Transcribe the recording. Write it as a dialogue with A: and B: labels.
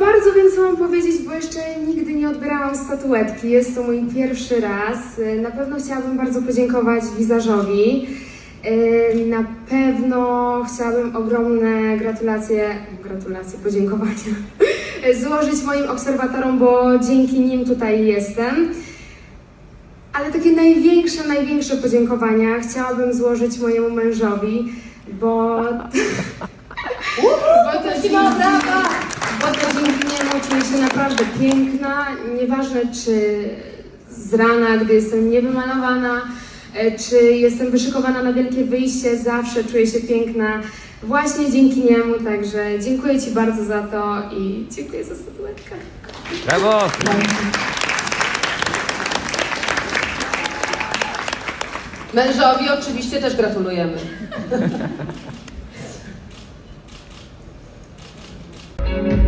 A: bardzo wiem, co mam powiedzieć, bo jeszcze nigdy nie odbierałam statuetki. Jest to mój pierwszy raz. Y, Na pewno chciałabym bardzo podziękować wizażowi. Y, Na pewno chciałabym ogromne gratulacje, gratulacje, podziękowania złożyć moim obserwatorom, bo dzięki nim tutaj jestem. Ale takie największe, największe podziękowania chciałabym złożyć mojemu mężowi, bo bo to dzięki, czuję się naprawdę piękna, nieważne czy z rana, gdy jestem niewymalowana, e, czy jestem wyszykowana na wielkie wyjście, zawsze czuję się piękna właśnie dzięki niemu, także dziękuję Ci bardzo za to i dziękuję za statuetkę.
B: Brawo!
C: Mężowi oczywiście też gratulujemy.